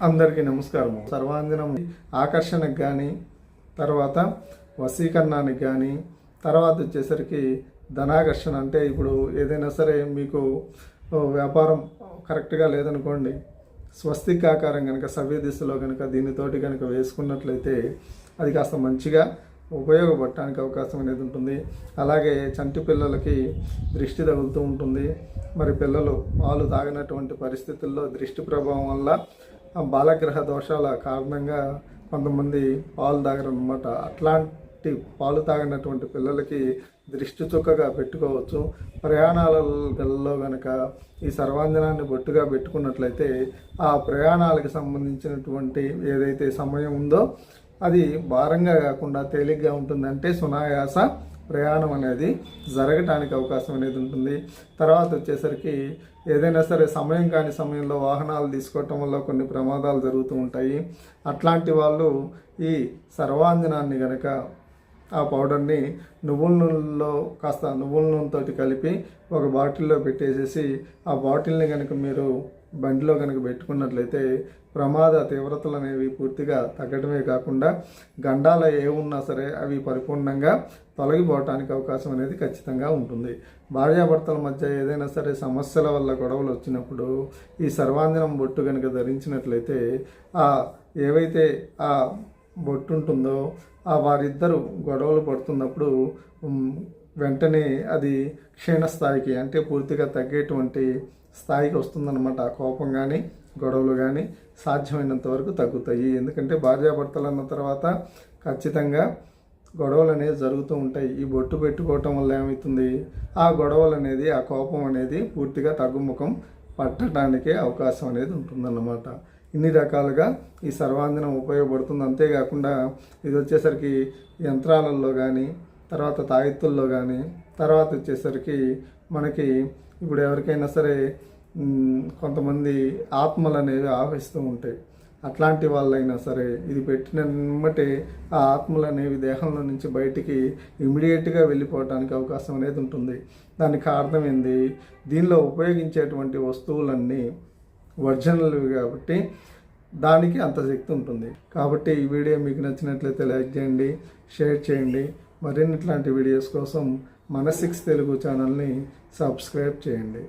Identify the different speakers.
Speaker 1: అందరికీ నమస్కారం సర్వాంజనం ఆకర్షణకు కానీ తర్వాత వశీకరణానికి కానీ తర్వాత వచ్చేసరికి ధనాకర్షణ అంటే ఇప్పుడు ఏదైనా సరే మీకు వ్యాపారం కరెక్ట్గా లేదనుకోండి స్వస్తిక్ ఆకారం కనుక సవ్య దిశలో కనుక దీనితోటి కనుక వేసుకున్నట్లయితే అది కాస్త మంచిగా ఉపయోగపడటానికి అవకాశం అనేది ఉంటుంది. అలాగే చంటి పిల్లలకి దృష్టి తగులుతూ ఉంటుంది. మరి పిల్లలు పాలు తాగినటువంటి పరిస్థితుల్లో దృష్టి ప్రభావం వల్ల బాలగ్రహ దోషాల కారణంగా కొంతమంది పాలు తాగరనమాట అట్లాంటి పాలు తాగినటువంటి పిల్లలకి దృష్టి చుక్కగా పెట్టుకోవచ్చు. ప్రయాణాలలో కనుక ఈ సర్వాంజనాన్ని బొట్టుగా పెట్టుకున్నట్లయితే ఆ ప్రయాణాలకు సంబంధించినటువంటి ఏదైతే సమయం ఉందో అది భారంగా కాకుండా తేలిగ్గా ఉంటుంది అంటే సునాయాస ప్రయాణం అనేది జరగటానికి అవకాశం అనేది ఉంటుంది. తర్వాత వచ్చేసరికి ఏదైనా సరే సమయం కాని సమయంలో వాహనాలు తీసుకోవటం వల్ల కొన్ని ప్రమాదాలు జరుగుతూ ఉంటాయి. అట్లాంటి వాళ్ళు ఈ సర్వాంజనాన్ని గనక ఆ పౌడర్ని నువ్వుల నూనెలో కాస్త నువ్వుల నూనెతో కలిపి ఒక బాటిల్లో పెట్టేసేసి ఆ బాటిల్ని కనుక మీరు బండిలో కనుక పెట్టుకున్నట్లయితే ప్రమాద తీవ్రతలు అనేవి పూర్తిగా తగ్గడమే కాకుండా గండాల ఏ ఉన్నా సరే అవి పరిపూర్ణంగా తొలగిపోవటానికి అవకాశం అనేది ఖచ్చితంగా ఉంటుంది. భార్యాభర్తల మధ్య ఏదైనా సరే సమస్యల వల్ల గొడవలు వచ్చినప్పుడు ఈ సర్వాంజనం బొట్టు కనుక ధరించినట్లయితే ఆ ఏవైతే ఆ బొట్టు ఉంటుందో ఆ వారిద్దరు గొడవలు పడుతున్నప్పుడు వెంటనే అది క్షీణ స్థాయికి అంటే పూర్తిగా తగ్గేటువంటి స్థాయికి వస్తుందన్నమాట. ఆ కోపం కానీ గొడవలు కానీ సాధ్యమైనంత వరకు తగ్గుతాయి. ఎందుకంటే భార్యాభర్తలు అన్న తర్వాత ఖచ్చితంగా గొడవలు అనేవి జరుగుతూ ఉంటాయి. ఈ బొట్టు పెట్టుకోవటం వల్ల ఏమవుతుంది? ఆ గొడవలు అనేది ఆ కోపం అనేది పూర్తిగా తగ్గుముఖం పట్టడానికే అవకాశం అనేది ఉంటుందన్నమాట. ఇన్ని రకాలుగా ఈ సర్వాంజనం ఉపయోగపడుతుంది. అంతేకాకుండా ఇది వచ్చేసరికి యంత్రాలలో కానీ తర్వాత తాయెత్తుల్లో కానీ తర్వాత వచ్చేసరికి మనకి ఇప్పుడు ఎవరికైనా సరే కొంతమంది ఆత్మలు అనేవి ఆవహిస్తూ ఉంటాయి. అట్లాంటి వాళ్ళైనా సరే ఇది పెట్టిన వెంబటే ఆ ఆత్మలు అనేవి దేహంలో నుంచి బయటికి ఇమీడియట్గా వెళ్ళిపోవడానికి అవకాశం అనేది ఉంటుంది. దానికి కారణం ఏంది? దీనిలో ఉపయోగించేటువంటి వస్తువులన్నీ ఒరిజినల్వి కాబట్టి దానికి అంత శక్తి ఉంటుంది. కాబట్టి ఈ వీడియో మీకు నచ్చినట్లయితే లైక్ చేయండి షేర్ చేయండి. మరిన్ని ఇట్లాంటి వీడియోస్ కోసం మన సిక్స్ తెలుగు ఛానల్ని సబ్స్క్రైబ్ చేయండి.